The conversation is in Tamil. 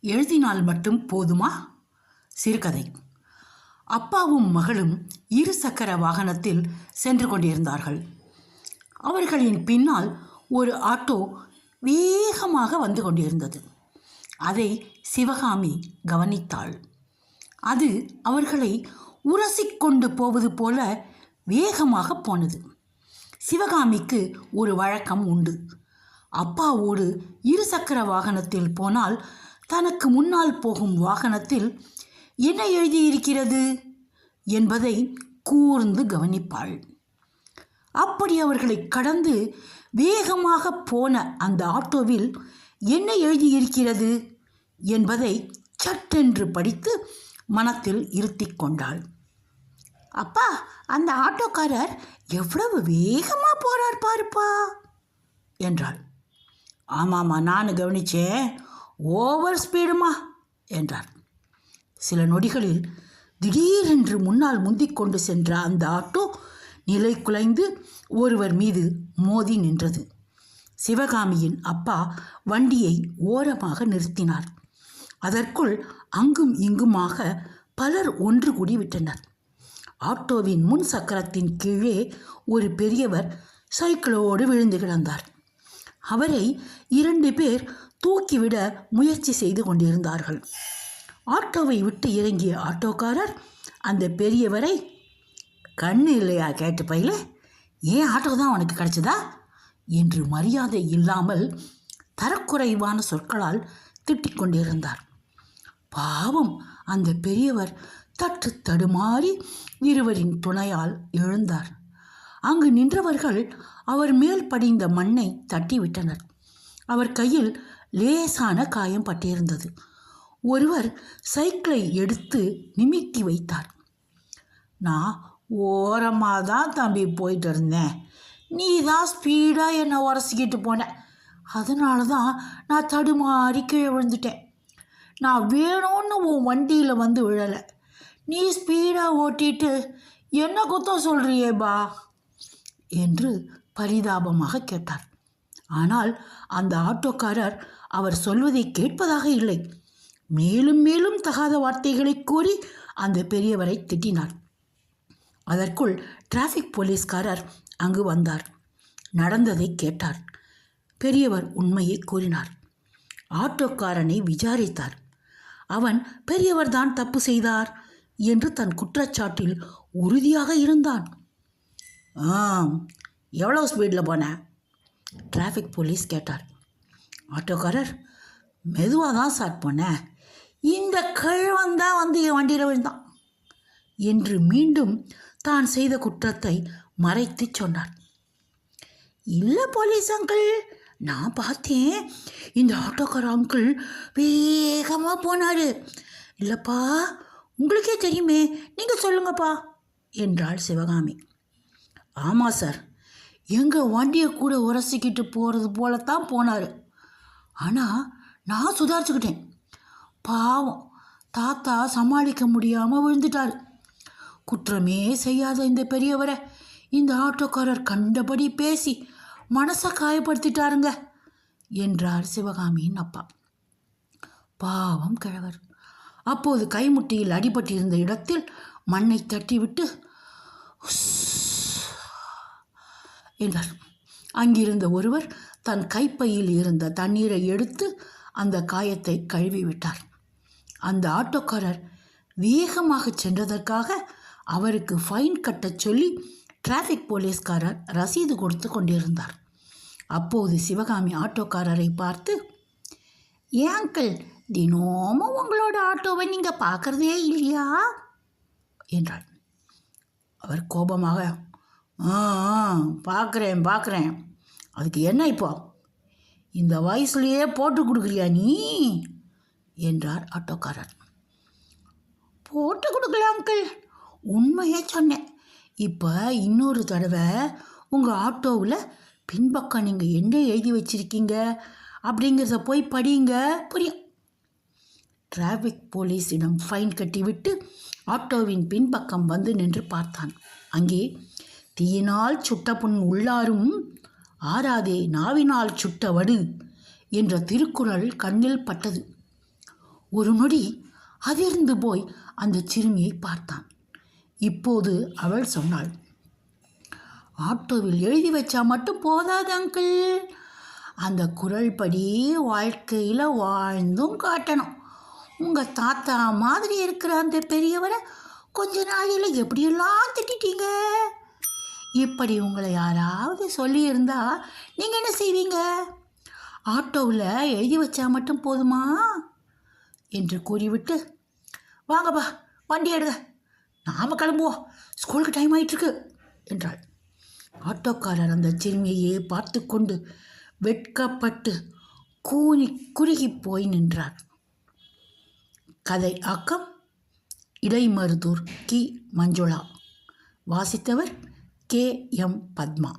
எழுதினால் மட்டும் போதுமா? சிறுகதை. அப்பாவும் மகளும் இரு சக்கர வாகனத்தில் சென்று கொண்டிருந்தார்கள். அவர்களின் பின்னால் ஒரு ஆட்டோ வேகமாக வந்து கொண்டிருந்தது. அதை சிவகாமி கவனித்தாள். அது அவர்களை உரசிக்கொண்டு போவது போல வேகமாக போனது. சிவகாமிக்கு ஒரு வழக்கம் உண்டு. அப்பாவோடு இருசக்கர வாகனத்தில் போனால் தனக்கு முன்னால் போகும் வாகனத்தில் என்ன எழுதியிருக்கிறது என்பதை கூர்ந்து கவனிப்பாள். அப்படி அவர்களை கடந்து வேகமாக போன அந்த ஆட்டோவில் என்ன எழுதியிருக்கிறது என்பதை சட்டென்று படித்து மனத்தில் இருத்திக் கொண்டாள். அப்பா அந்த ஆட்டோக்காரர் எவ்வளவு வேகமாக போறார் பாருப்பா என்றாள். ஆமாம்மா நான் கவனிச்சேன். ஓவர் ஸ்பீடுமா? என்றார். சில நொடிகளில் திடீரென்று முன்னால் முந்திக் கொண்டு சென்ற அந்த ஆட்டோ நிலை குலைந்து ஒருவர் மீது மோதி நின்றது. சிவகாமியின் அப்பா வண்டியை ஓரமாக நிறுத்தினார். அதற்குள் அங்கும் இங்குமாக பலர் ஒன்று கூடிவிட்டனர். ஆட்டோவின் முன் சக்கரத்தின் கீழே ஒரு பெரியவர் சைக்கிளோடு விழுந்து கிடந்தார். அவரை இரண்டு பேர் தூக்கிவிட முயற்சி செய்து கொண்டிருந்தார்கள். ஆட்டோவை விட்டு இறங்கிய ஆட்டோக்காரர் அந்த பெரியவரை கண்ணு இல்லையா கேட்டு பையில? ஏன் ஆட்டோ தான் உனக்கு கிடைச்சதா? என்று மரியாதை இல்லாமல் தரக்குறைவான சொற்களால் திட்டிக் கொண்டிருந்தார். பாவம் அந்த பெரியவர் தட்டு தடுமாறி இருவரின் துணையால் எழுந்தார். அங்கு நின்றவர்கள் அவர் மேல் படிந்த மண்ணை தட்டிவிட்டனர். அவர் கையில் லேசான காயம் பட்டிருந்தது. ஒருவர் சைக்கிளை எடுத்து நிமித்தி வைத்தார். நான் ஓரமாக தான் தம்பி போயிட்டு இருந்தேன். நீ தான் ஸ்பீடாக என்னை உரசிக்கிட்டு போன. அதனால தான் நான் தடுமாறி கீழே விழுந்துட்டேன். நான் வேணும்னு உன் வண்டியில் வந்து விழலை. நீ ஸ்பீடாக ஓட்டிட்டு என்ன குத்தம் சொல்கிறியே பா என்று பரிதாபமாக கேட்டார். ஆனால் அந்த ஆட்டோக்காரர் அவர் சொல்வதை கேட்பதாக இல்லை. மேலும் மேலும் தகாத வார்த்தைகளை கூறி அந்த பெரியவரை திட்டினார். அதற்குள் டிராஃபிக் போலீஸ்காரர் அங்கு வந்தார். நடந்ததை கேட்டார். பெரியவர் உண்மையை கூறினார். ஆட்டோக்காரனை விசாரித்தார். அவன் பெரியவர்தான் தப்பு செய்தார் என்று தன் குற்றச்சாட்டில் உறுதியாக இருந்தான். ஆம் எவ்வளோ ஸ்பீடில் போனேன் டிராஃபிக் போலீஸ் கேட்டார். ஆட்டோக்காரர் மெதுவாக தான் ஸ்டார்ட் பண்ணேன் இந்த கழுவன் தான் வந்து என் வண்டியில் விழுந்தான். என்று மீண்டும் தான் செய்த குற்றத்தை மறைத்து சொன்னார். இல்லை போலீஸ் அங்கிள் நான் பார்த்தேன். இந்த ஆட்டோக்கார அங்கிள் வேகமாக போனார். இல்லைப்பா உங்களுக்கே தெரியுமே. நீங்கள் சொல்லுங்கப்பா என்றாள் சிவகாமி. ஆமாம் சார் எங்கள் வண்டியை கூட உரசிக்கிட்டு போகிறது போலத்தான் போனார். ஆனால் நான் சுதாரிச்சுக்கிட்டேன். பாவம் தாத்தா சமாளிக்க முடியாமல் விழுந்துட்டார். குற்றமே செய்யாத இந்த பெரியவரை இந்த ஆட்டோக்காரர் கண்டபடி பேசி மனசை காயப்படுத்திட்டாருங்க என்றார் சிவகாமியின் அப்பா. பாவம் கிழவர். அப்போது கைமுட்டியில் அடிபட்டிருந்த இடத்தில் மண்ணை தட்டிவிட்டு "உஸ்" என்றார். அங்கிருந்த ஒருவர் தன் கைப்பையில் இருந்த தண்ணீரை எடுத்து அந்த காயத்தை கழுவி விட்டார் அந்த ஆட்டோக்காரர் வேகமாக சென்றதற்காக அவருக்கு ஃபைன் கட்டச் சொல்லி டிராஃபிக் போலீஸ்காரர் ரசீது கொடுத்து கொண்டிருந்தார். அப்போது சிவகாமி ஆட்டோக்காரரை பார்த்து ஏன் அங்கிள் தினமும் உங்களோட ஆட்டோவை நீங்கள் பார்க்குறதே இல்லையா? என்றாள். அவர் கோபமாக ஆ பார்க்குறேன் பார்க்குறேன் அதுக்கு என்ன இப்போ? இந்த வயசுலேயே போட்டு கொடுக்குறியா நீ? என்றார் ஆட்டோக்காரர். போட்டு கொடுக்கல அங்கிள். உண்மையே சொன்னேன். இப்போ இன்னொரு தடவை உங்கள் ஆட்டோவில் பின்பக்கம் நீங்கள் என்ன எழுதி வச்சிருக்கீங்க? அப்படிங்கிறத போய் படியுங்க. புரியும். டிராஃபிக் போலீஸிடம் ஃபைன் கட்டிவிட்டு ஆட்டோவின் பின்பக்கம் வந்து நின்று பார்த்தான். அங்கே தீயினால் சுட்ட புண் உள்ளாரும் ஆறாதே நாவினால் சுட்ட வடு என்ற திருக்குறள் கண்ணில் பட்டது. ஒரு நொடி அதிர்ந்து போய் அந்த சிறுமியை பார்த்தான். இப்போது அவள் சொன்னாள் ஆட்டோவில் எழுதி வச்சா மட்டும் போதாது அங்கிள். அந்த குரல் படி வாழ்க்கையில் வாழ்ந்தும் காட்டணும். உங்கள் தாத்தா மாதிரி இருக்கிற அந்த பெரியவரை கொஞ்ச நாளையில் எப்படியெல்லாம் திட்டிட்டீங்க? இப்படி உங்களை யாராவது சொல்லியிருந்தா நீங்கள் என்ன செய்வீங்க? ஆட்டோவில் எழுதி வச்சா மட்டும் போதுமா? என்று கூறிவிட்டு வாங்கப்பா வண்டி எடுங்க. நாம் கிளம்புவோம். ஸ்கூலுக்கு டைம் ஆயிட்டிருக்கு என்றாள். ஆட்டோக்காரர் அந்த சிறுமியையே பார்த்து கொண்டு வெட்கப்பட்டு கூனி குறுகி போய் நின்றார். கதை ஆக்கம் இடைமருதூர் கி. மஞ்சுளா. வாசித்தவர் கே எம் பத்மா